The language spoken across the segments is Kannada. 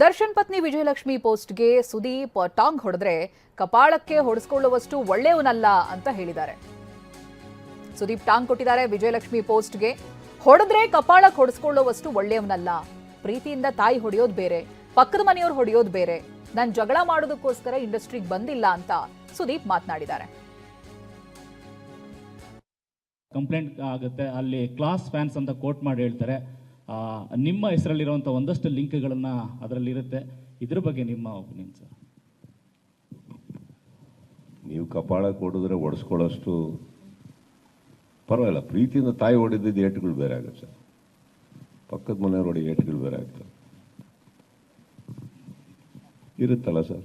ದರ್ಶನ್ ಪತ್ನಿ ವಿಜಯಲಕ್ಷ್ಮಿ ಪೋಸ್ಟ್ಗೆ ಸುದೀಪ್ ಟಾಂಗ್ ಹೊಡೆದ್ರೆ ಕಪಾಳಕ್ಕೆ ಹೊಡೆಸ್ಕೊಳ್ಳುವಷ್ಟು ಒಳ್ಳೆಯವನಲ್ಲ ಅಂತ ಹೇಳಿದ್ದಾರೆ. ಸುದೀಪ್ ಟಾಂಗ್ ಕೊಟ್ಟಿದ್ದಾರೆ, ವಿಜಯಲಕ್ಷ್ಮಿ ಪೋಸ್ಟ್ಗೆ ಹೊಡೆದ್ರೆ ಕಪಾಳಕ್ಕೆ ಹೊಡೆಸ್ಕೊಳ್ಳುವಷ್ಟು ಒಳ್ಳೆಯವನಲ್ಲ. ಪ್ರೀತಿಯಿಂದ ತಾಯಿ ಹೊಡೆಯೋದು ಬೇರೆ, ಪಕ್ಕದ ಮನೆಯವ್ರು ಹೊಡೆಯೋದು ಬೇರೆ. ನಾನು ಜಗಳ ಮಾಡೋದಕ್ಕೋಸ್ಕರ ಇಂಡಸ್ಟ್ರಿಗೆ ಬಂದಿಲ್ಲ ಅಂತ ಸುದೀಪ್ ಮಾತನಾಡಿದ್ದಾರೆ. ಕಂಪ್ಲೇಂಟ್ ಆಗುತ್ತೆ, ಅಲ್ಲಿ ಕ್ಲಾಸ್ ಫ್ಯಾನ್ಸ್ ಅಂತ ಕೋಟ್ ಮಾಡಿ ಹೇಳ್ತಾರೆ. ನಿಮ್ಮ ಹೆಸರಲ್ಲಿರುವಂಥ ಒಂದಷ್ಟು ಲಿಂಕ್ಗಳನ್ನು ಅದರಲ್ಲಿ ಇರುತ್ತೆ ಇದ್ರ ಬಗ್ಗೆ ನಿಮ್ಮ ಒಪಿನಿಯನ್ ಸರ್ ನೀವು ಕಪಾಳ ಕೊಡಿದ್ರೆ ಒಡಿಸ್ಕೊಳ್ಳೋಷ್ಟು ಪರವಾಗಿಲ್ಲ. ಪ್ರೀತಿಯಿಂದ ತಾಯಿ ಹೊಡೆದಿದ್ದು ಏಟುಗಳು ಬೇರೆ ಆಗುತ್ತೆ ಸರ್ ಪಕ್ಕದ ಮನೆಯವ್ರು ಹೊಡಿ ಏಟುಗಳು ಬೇರೆ ಆಗ್ತವೆ ಇರುತ್ತಲ್ಲ ಸರ್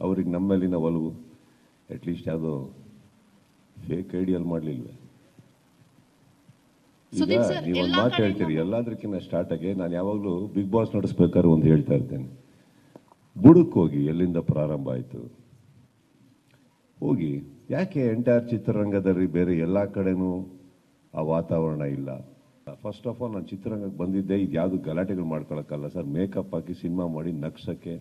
ಅವ್ರಿಗೆ ನಮ್ಮಲ್ಲಿನ ಒಲವು. ಅಟ್ಲೀಸ್ಟ್ ಯಾವುದೋ ಫೇಕ್ ಐಡಿಯಲ್ ಮಾಡಲಿಲ್ವೇ? ಈಗ ನೀವು ಒಂದು ಮಾತು ಹೇಳ್ತೀರಿ ಎಲ್ಲದಕ್ಕಿಂತ ಸ್ಟಾರ್ಟ್ ಆಗಿ ನಾನು ಯಾವಾಗಲೂ ಬಿಗ್ ಬಾಸ್ ನಡೆಸ್ಬೇಕಾದ್ರೆ ಒಂದು ಹೇಳ್ತಾ ಇರ್ತೇನೆ ಬುಡಕ್ಕೆ ಹೋಗಿ ಎಲ್ಲಿಂದ ಪ್ರಾರಂಭ ಆಯಿತು? ಹೋಗಿ ಯಾಕೆ ಎಂಟೈರ್ ಚಿತ್ರರಂಗದಲ್ಲಿ ಬೇರೆ ಎಲ್ಲ ಕಡೆನೂ ಆ ವಾತಾವರಣ ಇಲ್ಲ? ಫಸ್ಟ್ ಆಫ್ ಆಲ್ ನಾನು ಚಿತ್ರರಂಗಕ್ಕೆ ಬಂದಿದ್ದೆ ಇದು ಯಾವುದು ಗಲಾಟೆಗಳು ಮಾಡ್ಕೊಳಕ್ಕಲ್ಲ ಸರ್. ಮೇಕಪ್ ಹಾಕಿ ಸಿನಿಮಾ ಮಾಡಿ ನಗ್ಸೋಕ್ಕೆ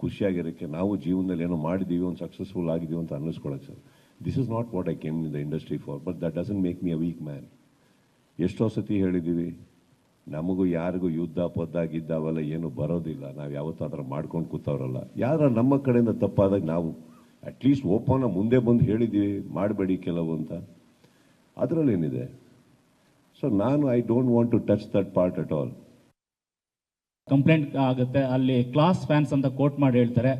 ಖುಷಿಯಾಗಿರೋಕ್ಕೆ ನಾವು ಜೀವನದಲ್ಲಿ ಏನೋ ಮಾಡಿದ್ದೀವಿ ಒಂದು ಸಕ್ಸಸ್ಫುಲ್ ಆಗಿದ್ದೀವಿ ಅಂತ ಅನ್ನಿಸ್ಕೊಳಕ್ಕೆ sir. This is not what I came in the industry for but that doesn't make me a weak man ಎಷ್ಟೋ ಸತಿ ಹೇಳಿದ್ದೀವಿ? ನಮಗೂ ಯಾರಿಗೂ ಯುದ್ಧ ಪದ್ದ ಗಿದ್ದ ಏನು ಬರೋದಿಲ್ಲ. ನಾವು ಯಾವತ್ತೂ ಮಾಡ್ಕೊಂಡು ಕೂತವ್ರಲ್ಲ. ಯಾರ ನಮ್ಮ ಕಡೆಯಿಂದ ತಪ್ಪಾದಾಗ ನಾವು ಅಟ್ಲೀಸ್ಟ್ ಓಪನ ಮುಂದೆ ಬಂದು ಹೇಳಿದ್ದೀವಿ, ಮಾಡಬೇಡಿ ಕೆಲವು ಅಂತ. ಅದರಲ್ಲೇನಿದೆ? ಸೊ ನಾನು I don't want to touch that part at all complaint ಆಗುತ್ತೆ. ಅಲ್ಲಿ ಕ್ಲಾಸ್ ಫ್ಯಾನ್ಸ್ ಅಂತ ಕೋಟ್ ಮಾಡಿ ಹೇಳ್ತಾರೆ.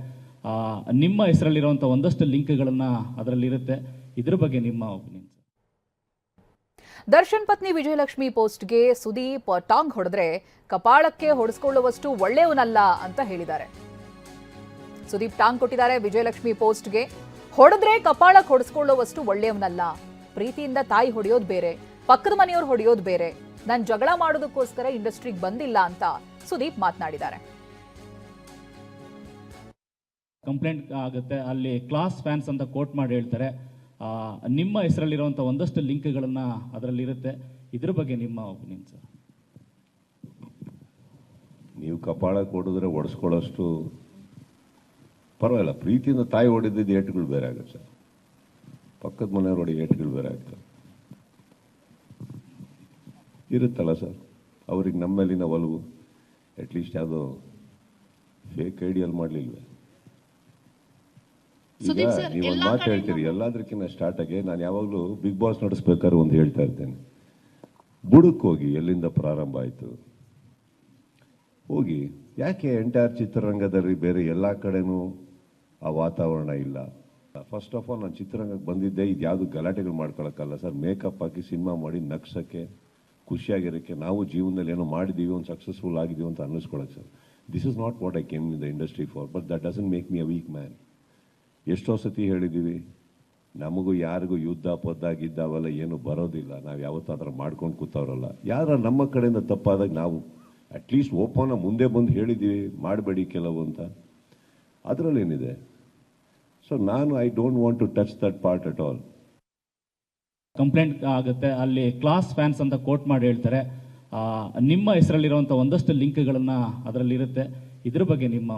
ನಿಮ್ಮ ಹೆಸರಲ್ಲಿರುವಂಥ ಒಂದಷ್ಟು ಲಿಂಕ್ಗಳನ್ನು ಅದರಲ್ಲಿರುತ್ತೆ. ಇದ್ರ ಬಗ್ಗೆ ನಿಮ್ಮ ಒಪಿನಿಯನ್ ಸರ್ ದರ್ಶನ್ ಪತ್ನಿ ವಿಜಯಲಕ್ಷ್ಮಿ ಪೋಸ್ಟ್ಗೆ ಸುದೀಪ್ ಟಾಂಗ್ ಹೊಡೆದ್ರೆ ಕಪಾಳಕ್ಕೆ ಹೊಡೆಸ್ಕೊಳ್ಳುವಷ್ಟು ಒಳ್ಳೆಯವನಲ್ಲ ಅಂತ ಹೇಳಿದ್ದಾರೆ. ಸುದೀಪ್ ಟಾಂಗ್ ಕೊಟ್ಟಿದ್ದಾರೆ ವಿಜಯಲಕ್ಷ್ಮಿ ಪೋಸ್ಟ್ಗೆ. ಹೊಡೆದ್ರೆ ಕಪಾಳಕ್ಕೆ ಹೊಡೆಸ್ಕೊಳ್ಳುವಷ್ಟು ಒಳ್ಳೆಯವನಲ್ಲ. ಪ್ರೀತಿಯಿಂದ ತಾಯಿ ಹೊಡೆಯೋದು ಬೇರೆ, ಪಕ್ಕದ ಮನೆಯವ್ರು ಹೊಡೆಯೋದು ಬೇರೆ. ನಾನು ಜಗಳ ಮಾಡೋದಕ್ಕೋಸ್ಕರ ಇಂಡಸ್ಟ್ರಿಗೆ ಬಂದಿಲ್ಲ ಅಂತ ಸುದೀಪ್ ಮಾತನಾಡಿದ್ದಾರೆ. ಕಂಪ್ಲೇಂಟ್ ಆಗುತ್ತೆ. ಅಲ್ಲಿ ಕ್ಲಾಸ್ ಫ್ಯಾನ್ಸ್ ಅಂತ ಕೋಟ್ ಮಾಡಿ ಹೇಳ್ತಾರೆ. ನಿಮ್ಮ ಹೆಸರಲ್ಲಿರುವಂಥ ಒಂದಷ್ಟು ಲಿಂಕ್ಗಳನ್ನು ಅದರಲ್ಲಿ ಇರುತ್ತೆ ಇದ್ರ ಬಗ್ಗೆ ನಿಮ್ಮ ಒಪಿನಿಯನ್ ಸರ್ ನೀವು ಕಪಾಳ ಕೊಡಿದ್ರೆ ಒಡಿಸ್ಕೊಳ್ಳೋಷ್ಟು ಪರವಾಗಿಲ್ಲ. ಪ್ರೀತಿಯಿಂದ ತಾಯಿ ಹೊಡೆದಿದ್ದು ಏಟುಗಳು ಬೇರೆ ಆಗುತ್ತೆ ಸರ್ ಪಕ್ಕದ ಮನೆಯವ್ರು ಹೊಡೆ ಏಟುಗಳು ಬೇರೆ ಆಗ್ತವೆ ಇರುತ್ತಲ್ಲ ಸರ್ ಅವ್ರಿಗೆ ನಮ್ಮಲ್ಲಿನ ಒಲವು ಅಟ್ಲೀಸ್ಟ್ ಯಾವುದೋ ಫೇಕ್ ಐಡಿಯಲ್ ಮಾಡಲಿಲ್ವೇ? ಈಗ ನೀವು ಒಂದು ಮಾತು ಹೇಳ್ತೀರಿ ಎಲ್ಲದಕ್ಕಿಂತ ಸ್ಟಾರ್ಟ್ ಆಗಿ ನಾನು ಯಾವಾಗಲೂ ಬಿಗ್ ಬಾಸ್ ನಡೆಸ್ಬೇಕಾದ್ರೆ ಒಂದು ಹೇಳ್ತಾ ಇರ್ತೇನೆ. ಬುಡಕ್ಕೆ ಹೋಗಿ ಎಲ್ಲಿಂದ ಪ್ರಾರಂಭ ಆಯಿತು? ಹೋಗಿ ಯಾಕೆ ಎಂಟೈರ್ ಚಿತ್ರರಂಗದಲ್ಲಿ ಬೇರೆ ಎಲ್ಲ ಕಡೆನೂ ಆ ವಾತಾವರಣ ಇಲ್ಲ? ಫಸ್ಟ್ ಆಫ್ ಆಲ್ ನಾನು ಚಿತ್ರರಂಗಕ್ಕೆ ಬಂದಿದ್ದೆ ಇದು ಯಾವುದು ಗಲಾಟೆಗಳು ಮಾಡ್ಕೊಳಕ್ಕಲ್ಲ ಸರ್. ಮೇಕಪ್ ಹಾಕಿ ಸಿನಿಮಾ ಮಾಡಿ ನಕ್ಸೋಕ್ಕೆ ಖುಷಿಯಾಗಿರೋಕ್ಕೆ ನಾವು ಜೀವನದಲ್ಲಿ ಏನೋ ಮಾಡಿದ್ದೀವಿ ಒಂದು ಸಕ್ಸಸ್ಫುಲ್ ಆಗಿದ್ದೀವಿ ಅಂತ ಅನ್ನಿಸ್ಕೊಳಕ್ಕೆ sir. This is not what I came in the industry for but that doesn't make me a weak man ಎಷ್ಟೋ ಸತಿ ಹೇಳಿದ್ದೀವಿ, ನಮಗೂ ಯಾರಿಗೂ ಯುದ್ಧ ಪದ್ದ ಏನು ಬರೋದಿಲ್ಲ, ನಾವು ಯಾವತ್ತೂ ಆ ಥರ ಮಾಡ್ಕೊಂಡು ಕೂತವ್ರಲ್ಲ. ಯಾರ ನಮ್ಮ ಕಡೆಯಿಂದ ತಪ್ಪಾದಾಗ ನಾವು ಅಟ್ಲೀಸ್ಟ್ ಓಪನ ಮುಂದೆ ಬಂದು ಹೇಳಿದ್ದೀವಿ, ಮಾಡಬೇಡಿ ಕೆಲವು ಅಂತ. ಅದರಲ್ಲೇನಿದೆ? ಸೊ ನಾನು I don't want to touch that part at all complaint ಆಗುತ್ತೆ. ಅಲ್ಲಿ ಕ್ಲಾಸ್ ಫ್ಯಾನ್ಸ್ ಅಂತ ಕೋಟ್ ಮಾಡಿ ಹೇಳ್ತಾರೆ. ನಿಮ್ಮ ಹೆಸರಲ್ಲಿರುವಂಥ ಒಂದಷ್ಟು ಲಿಂಕ್ಗಳನ್ನು ಅದರಲ್ಲಿರುತ್ತೆ. ಇದ್ರ ಬಗ್ಗೆ ನಿಮ್ಮ